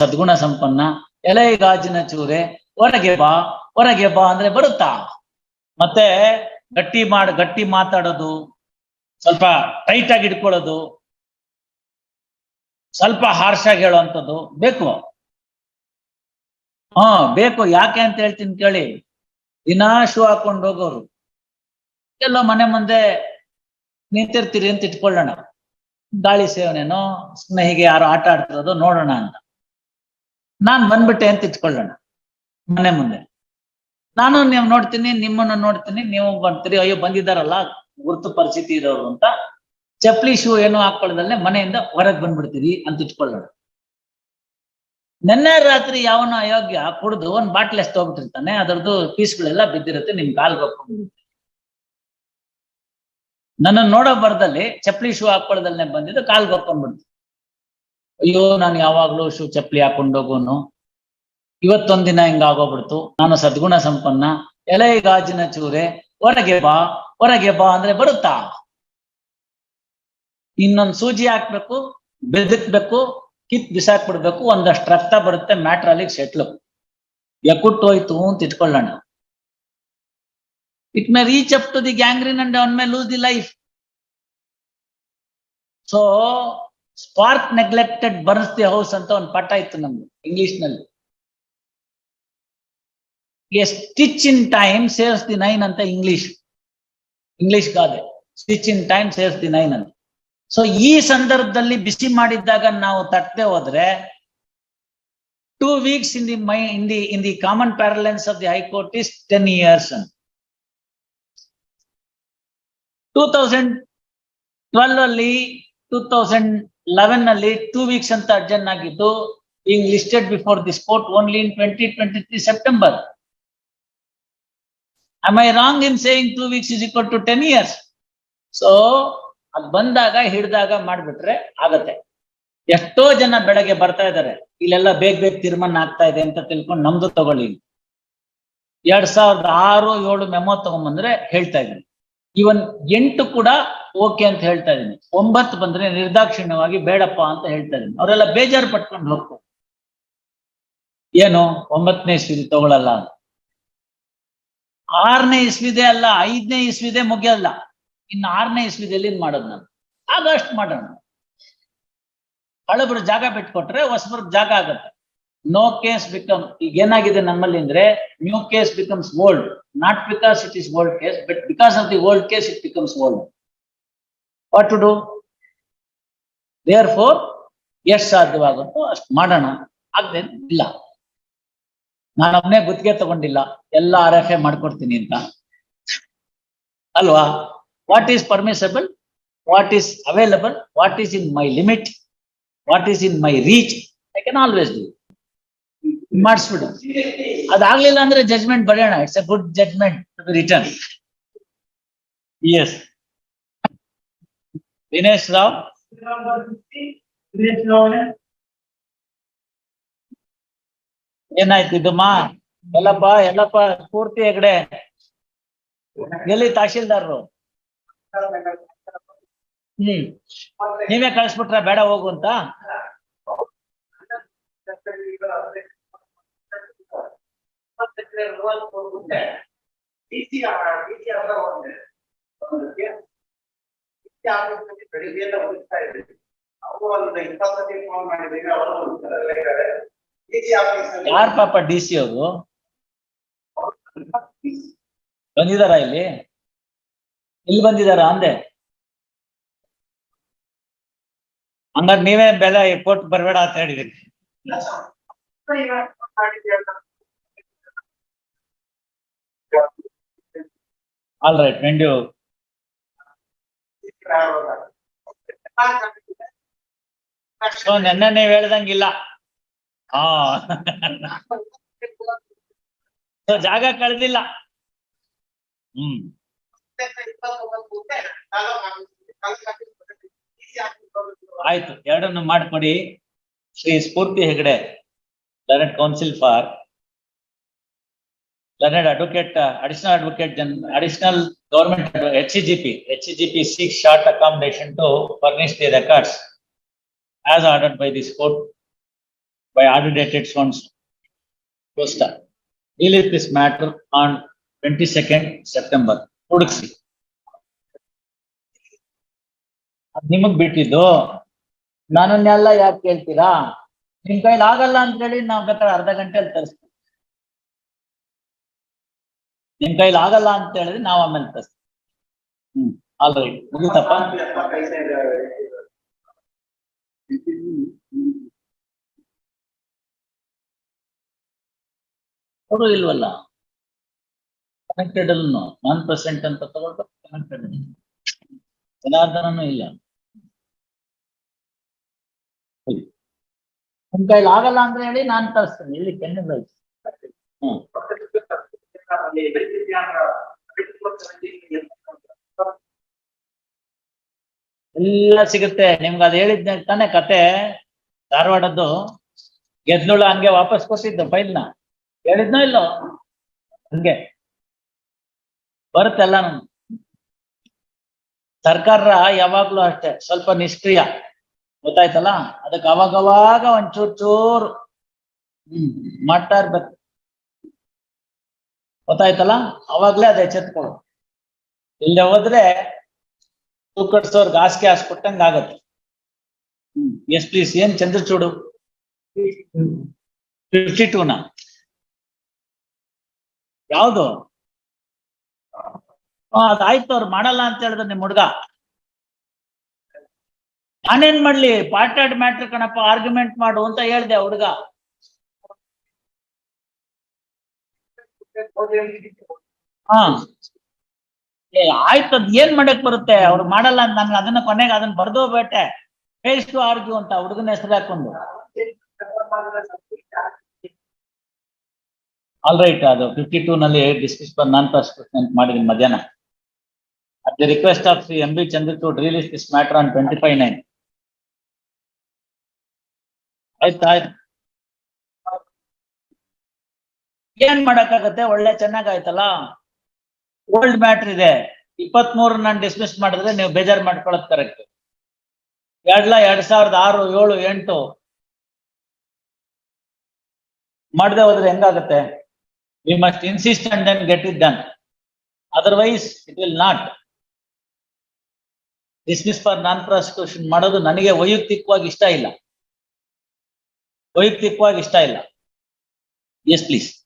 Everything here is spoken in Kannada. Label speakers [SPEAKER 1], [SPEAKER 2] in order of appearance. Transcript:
[SPEAKER 1] ಸದ್ಗುಣ ಸಂಪನ್ನ ಎಲೆ ಗಾಜಿನ ಚೂರೆ ಹೊರಗೆ ಬಾ ಹೊರಗೆ ಬಾ ಅಂದ್ರೆ ಬರುತ್ತಾ? ಮತ್ತೆ ಗಟ್ಟಿ ಮಾಡ, ಗಟ್ಟಿ ಮಾತಾಡೋದು, ಸ್ವಲ್ಪ ಟೈಟ್ ಆಗಿ ಇಟ್ಕೊಳ್ಳೋದು, ಸ್ವಲ್ಪ ಹಾರ್ಶ್ ಆಗಿ ಹೇಳುವಂಥದ್ದು ಬೇಕು. ಹಾ, ಬೇಕು. ಯಾಕೆ ಅಂತ ಹೇಳ್ತೀನಿ ಕೇಳಿ. ದಿನಾ ಶೂ ಹಾಕೊಂಡು ಹೋಗೋರು. ಎಲ್ಲೋ ಮನೆ ಮುಂದೆ ನಿಂತಿರ್ತೀರಿ ಅಂತ ಇಟ್ಕೊಳ್ಳೋಣ. ಗಾಳಿ ಸೇವನೆನೋ, ಸ್ನೇಹಿಗೆ ಹೀಗೆ ಯಾರು ಆಟ ಆಡ್ತಿರೋದು ನೋಡೋಣ ಅಂತ. ನಾನ್ ಬಂದ್ಬಿಟ್ಟೆ ಅಂತ ಇಟ್ಕೊಳ್ಳೋಣ. ಮನೆ ಮುಂದೆ. ನಾನು ನೀವು ನೋಡ್ತೀನಿ, ನಿಮ್ಮನ್ನ ನೋಡ್ತೀನಿ, ನೀವು ಬರ್ತೀರಿ. ಅಯ್ಯೋ, ಬಂದಿದ್ದಾರಲ್ಲ, ಗುರುತು ಪರಿಸ್ಥಿತಿ ಇರೋರು ಅಂತ. ಚಪ್ಲಿ ಶೂ ಏನು ಹಾಕೊಳ್ಳದಲ್ಲೇ ಮನೆಯಿಂದ ಹೊರಗೆ ಬಂದ್ಬಿಡ್ತೀರಿ ಅಂತ ಇಟ್ಕೊಳ್ಳೋಣ. ನಿನ್ನೆ ರಾತ್ರಿ ಯಾವನ ಅಯೋಗ್ಯ ಕುಡಿದು ಒಂದ್ ಬಾಟ್ಲ್ ಎಷ್ಟು ಹೋಗ್ಬಿಟ್ಟಿರ್ತಾನೆ ಅದರದ್ದು ಪೀಸ್ಗಳೆಲ್ಲ ಬಿದ್ದಿರುತ್ತೆ, ನಿಮ್ ಕಾಲ್ ಹೋಗ್ಕೊಂಡಿರುತ್ತೆ ನನ್ನ ನೋಡೋ ಬರ್ದಲ್ಲಿ ಚಪ್ಪಲಿ ಶೂ ಹಾಕೊಳ್ಳದಲ್ಲೇ ಬಂದಿದ್ದು ಕಾಲ್ ಹೊಕ್ಕೊಂಡ್ಬಿಡ್ತು ಅಯ್ಯೋ, ನಾನು ಯಾವಾಗ್ಲೂ ಶೂ ಚಪ್ಪಲಿ ಹಾಕೊಂಡು ಹೋಗೋನು. ಹಿಂಗಾಗೋಗ್ಬಿಡ್ತು. ನಾನು ಸದ್ಗುಣ ಸಂಪನ್ನ. ಎಲೆ ಗಾಜಿನ ಚೂರೆ. ಹೊರಗೆ ಬಾ. ಹೊರಗೆ ಬಾ ಅಂದ್ರೆ ಬರುತ್ತಾ? ಇನ್ನೊಂದು ಸೂಜಿ ಹಾಕ್ಬೇಕು ಬೆದಕ್ಬೇಕು ಕಿತ್ ಬಿಸಾಕ್ಬಿಡ್ಬೇಕು. ಒಂದಷ್ಟು ರಕ್ತ ಬರುತ್ತೆ, ಮ್ಯಾಟ್ರ್ ಅಲ್ಲಿಗೆ ಸೆಟ್ಲು. ಎಕ್ಕುಟ್ಟು ಹೋಯ್ತು ಅಂತ ಇಟ್ಕೊಳ್ಳೋಣ. It may reach up to the gangrene and ಅವನ್ may lose the life. So spark neglected burns the house ಅಂತ ಒಂದು ಪಾಠ ಇತ್ತು ನಮ್ಗೆ ಇಂಗ್ಲಿಷ್ನಲ್ಲಿ. A stitch in time saves the nine ಅಂತ ಇಂಗ್ಲಿಷ್ ಇಂಗ್ಲಿಷ್ ಗಾದೆ. Stitch in time saves the nine ಅಂತ. ಸೊ ಈ ಸಂದರ್ಭದಲ್ಲಿ ಬಿಸಿ ಮಾಡಿದ್ದಾಗ ನಾವು ತಟ್ಟದೆ ಹೋದ್ರೆ two weeks in the my in the in the common parlance of the high court is ten years ಅಂತ. ಟೂ ತೌಸಂಡ್ ಟ್ವೆಲ್ ಅಲ್ಲಿ ಟೂ ತೌಸಂಡ್ ಲೆವೆನ್ನಲ್ಲಿ ಟೂ ವೀಕ್ಸ್ ಅಂತ ಅಡ್ಜನ್ ಆಗಿದ್ದು being listed before this court twenty twenty 2023 September Am I wrong in saying two weeks is equal to 10 years? So, ಅದ್ ಬಂದಾಗ ಹಿಡ್ದಾಗ ಮಾಡ್ಬಿಟ್ರೆ ಆಗತ್ತೆ. ಎಷ್ಟೋ ಜನ ಬೆಳಗ್ಗೆ ಬರ್ತಾ ಇದಾರೆ ಇಲ್ಲೆಲ್ಲ ಬೇಗ ಬೇಗ ತೀರ್ಮಾನ ಆಗ್ತಾ ಇದೆ ಅಂತ ತಿಳ್ಕೊಂಡು ನಮ್ದು ತಗೊಳ್ಳಿ ಎರಡ್ ಸಾವಿರದ ಆರು ಏಳು ಮೆಮೋ ತಗೊಂಬಂದ್ರೆ ಹೇಳ್ತಾ ಇದ್ದೀನಿ. ಇವನ್ ಎಂಟು ಕೂಡ ಓಕೆ ಅಂತ ಹೇಳ್ತಾ ಇದೀನಿ ಒಂಬತ್ತು ಬಂದ್ರೆ ನಿರ್ದಾಕ್ಷಿಣ್ಯವಾಗಿ ಬೇಡಪ್ಪ ಅಂತ ಹೇಳ್ತಾ ಇದ್ದೀನಿ. ಅವರೆಲ್ಲ ಬೇಜಾರು ಪಟ್ಕೊಂಡು ಹೋಗ್ತಾರೆ. ಏನು? ಒಂಬತ್ತನೇ ಇಸ್ವಿದೆ ತಗೊಳಲ್ಲ. ಆರನೇ ಇಸ್ವಿದೆ ಅಲ್ಲ, ಐದನೇ ಇಸ್ವಿದೆ ಮುಗಿಯಲ್ಲ. ಇನ್ನು ಆರನೇ ಇಸ್ವಿದಲ್ಲಿ ಏನ್ ಮಾಡೋದು ನಾನು? ಆಗ ಅಷ್ಟು ಮಾಡೋಣ. ಹಳಬ್ರು ಜಾಗ ಬಿಟ್ಕೊಟ್ರೆ ಹೊಸಬ್ರ ಜಾಗ ಆಗತ್ತೆ. ನೋ ಕೇಸ್ ಬಿಕಮ್ ಈಗ ಏನಾಗಿದೆ ನಮ್ಮಲ್ಲಿ ಅಂದ್ರೆ new case becomes old because it is old case but because of the old case it becomes old what to do therefore ಎಷ್ಟು ಸಾಧ್ಯವಾಗುತ್ತೋ, ಅಷ್ಟು ಮಾಡೋಣ. ಆಗದೆ ಇಲ್ಲ. ನಾನೊಬ್ನೇ ಗುತ್ತಿಗೆ ತಗೊಂಡಿಲ್ಲ. ಎಲ್ಲ ಆರ್ ಎಫ್ ಎ ಮಾಡ್ಕೊಡ್ತೀನಿ ಅಂತ. ಅಲ್ವಾ? What is permissible what is available what is in my limit what is in my reach I can always do ಮಾಡಿಸ್ಬಿಡು. ಅದಾಗ್ಲಿಲ್ಲ ಅಂದ್ರೆ ಜಜ್ಮೆಂಟ್ ಬರೆಯೋಣ. It's a good judgment to be written S Dinesh Rao ಏನಾಯ್ತು ಇದಮ್ಮ ಎಲ್ಲಪ್ಪ ಎಲ್ಲಪ್ಪ ಪೂರ್ತಿ ಹೆಗಡೆ. ಎಲ್ಲಿ ತಹಶೀಲ್ದಾರರು? ಹ್ಮ್. ನೀವೇ ಕಳಿಸ್ಬಿಟ್ರ ಬೇಡ ಹೋಗು ಅಂತ?
[SPEAKER 2] ಬೆಳಿಗ್ಗೆಯಿಂದ ಹೋಗ್ತಾ ಇದ್ದೀವಿ ಅವರು ಒಂದು ಫೋನ್ ಅವರು? ಡಿಸಿ
[SPEAKER 1] ಅವರು ಬಂದಿದಾರ ಇಲ್ಲಿ? ಇಲ್ಲಿ ಬಂದಿದಾರ ಅಂದೆ? ಹಂಗಾರೆ ನೀವೇ ಬೆಲೆ ಕೊಟ್ಟು ಬರಬೇಡ ಅಂತ ಹೇಳಿದ್ರಿ ಆಲ್ ರೈಟ್ ಯು ಸೊ ನೆನ್ನೆ ನೀವ್ ಹೇಳ್ದಂಗಿಲ್ಲ. ಹಾ. ಸೊ ಜಾಗ ಕಳೆದಿಲ್ಲ. ಹ್ಮ್. ಆಯ್ತು, ಎರಡನ್ನು ಮಾಡ್ಕೊಡಿ. Shri Spoorthi Hegde direct counsel for learned advocate additional advocate general additional government H C G P H C G P seek short accommodation to furnish the records as ordered by this court, by auditated funds. Costa. Release this matter on twenty-second September. ಹುಡುಕ್ಸಿ. ಅದ್ ನಿಮಗ್ ಬಿಟ್ಟಿದ್ದು ನನ್ನನ್ನೆಲ್ಲ ಯಾಕೆ ಕೇಳ್ತೀರಾ ನಿಮ್ ಕೈಲಿ ಆಗಲ್ಲ ಅಂತ ಹೇಳಿ ನಾವ್ ಬೇಕಾದ್ರೆ ಅರ್ಧ ಗಂಟೆಯಲ್ಲಿ ತರಿಸ್ತೀವಿ ನಿಮ್ ಕೈಲಿ ಆಗಲ್ಲ ಅಂತ ಹೇಳಿದ್ರೆ ನಾವು ಆಮೇಲೆ ತರಿಸ್ತೀವಿ ಹ್ಮ್ ಆಲ್ ರೈಟ್ ಮುಗಿತಪ್ಪ? ಅವರು ಇಲ್ವಲ್ಲ ಕನೆಕ್ಟೆಡ್ ಅನ್ನು ನಾನ್ ಪರ್ಸೆಂಟ್ ಅಂತ ತಗೊಳ್ಬೇಕು ಕನೆಕ್ಟೆಡ್ ಜನಾರ್ದನೂ ಇಲ್ಲ. ನಿಮ್ ಕೈಲಿ ಆಗಲ್ಲ ಅಂತ ಹೇಳಿ ನಾನ್ ತರಿಸ್ತೇನೆ ಇಲ್ಲಿ ಕೆನ್ನೆ ಹ್ಮ್. ಎಲ್ಲ ಸಿಗುತ್ತೆ. ನಿಮ್ಗೆ ಅದ್ ಹೇಳಿದ್ನ ತಾನೆ ಕತೆ. ಧಾರವಾಡದ್ದು ಗೆದ್ಲುಳ ಹಂಗೆ ವಾಪಸ್ ಕೊಟ್ಟಿದ್ದು ಫೈಲ್ನ. ಹೇಳಿದ್ನೋ ಇಲ್ಲೋ? ಹಂಗೆ. ಬರುತ್ತೆಲ್ಲ ಸರ್ಕಾರ ಯಾವಾಗ್ಲೂ ಅಷ್ಟೇ, ಸ್ವಲ್ಪ ನಿಷ್ಕ್ರಿಯ. ಗೊತ್ತಾಯ್ತಲ್ಲ? ಅದಕ್ಕೆ ಅವಾಗವಾಗ ಒಂಚೂರ್ ಚೂರು, ಹ್ಮ್, ಮಾಡ್ತಾ ಇರ್ಬೇಕು. ಗೊತ್ತಾಯ್ತಲ್ಲ? ಅವಾಗ್ಲೇ ಅದು ಎಚ್ಚೆತ್ಕೊಳ್ಳು ಇಲ್ಲದೆ ಹೋದ್ರೆ ತೂಕಡ್ಸೋರ್ಗೆ ಹಾಸಿಗೆ ಹಾಸ್ಕೊಟ್ಟಂಗ ಆಗತ್ತೆ. ಹ್ಮ್. ಎಸ್ ಪ್ಲೀಸ್, ಏನ್ ಚಂದ್ರಚೂಡು? ಫಿಫ್ಟಿ ಟೂನ? ಯಾವುದು? ಅದಾಯ್ತು ಅವ್ರು ಮಾಡಲ್ಲ ಅಂತ ಹೇಳಿದ್ರೆ ನಿಮ್ ಹುಡ್ಗ. ನಾನೇನ್ ಮಾಡ್ಲಿ? ಪಾರ್ಟೆಡ್ ಮ್ಯಾಟ್ರ್ ಕಣಪ್ಪ, ಆರ್ಗ್ಯುಮೆಂಟ್ ಮಾಡು ಅಂತ ಹೇಳ್ದೆ ಹುಡ್ಗ. ಹಾ. ಏ, ಆಯ್ತು, ಅದ್ ಏನ್ ಮಾಡಕ್ ಬರುತ್ತೆ? ಅವ್ರು ಮಾಡಲ್ಲ ಅಂತ ನನ್ಗೆ ಅದನ್ನ ಕೊನೆಗೆ ಅದನ್ನ ಬರ್ದೋ ಬೇಟೆ. ಫೇಸ್ ಟು ಆರ್ಗ್ಯೂ ಅಂತ ಹುಡುಗನ ಹೆಸರು ಹಾಕೊಂಡು. ಆಲ್ ರೈಟ್ ಅದು ಫಿಫ್ಟಿ ಟೂ ನಲ್ಲಿ ಡಿಸ್ಕಸ್ ನಾನ್ ಪರ್ಸ್ಪೆಕ್ಟ್ ಮಾಡಿದ್ವಿ ಮಧ್ಯಾಹ್ನ. At the request of Shri M B Chandrachud release this matter on twenty five nine ಆಯ್ತು ಆಯ್ತು. ಏನ್ ಮಾಡಕ್ಕಾಗತ್ತೆ? ಒಳ್ಳೆ ಚೆನ್ನಾಗಾಯ್ತಲ್ಲ? ಓಲ್ಡ್ ಮ್ಯಾಟ್ರ್ ಇದೆ. ಇಪ್ಪತ್ತ್ ಮೂರು ನಾನು ಡಿಸ್ಮಿಸ್ ಮಾಡಿದ್ರೆ ನೀವು ಬೇಜಾರು ಮಾಡ್ಕೊಳ್ಳೋದು ಕರೆಕ್ಟ್ ಎರಡ್ಲ ಎರಡ್ ಸಾವಿರದ ಆರು, ಏಳು, ಎಂಟು. ಮಾಡದೆ ಹೋದ್ರೆ ಹೆಂಗಾಗತ್ತೆ? We must insist and then get it done otherwise it will not dismiss for non prosecution ಮಾಡೋದು ನನಗೆ ವೈಯಕ್ತಿಕವಾಗಿ ಇಷ್ಟ ಇಲ್ಲ. ವೈಯಕ್ತಿಕವಾಗಿ ಇಷ್ಟ ಇಲ್ಲ. Yes please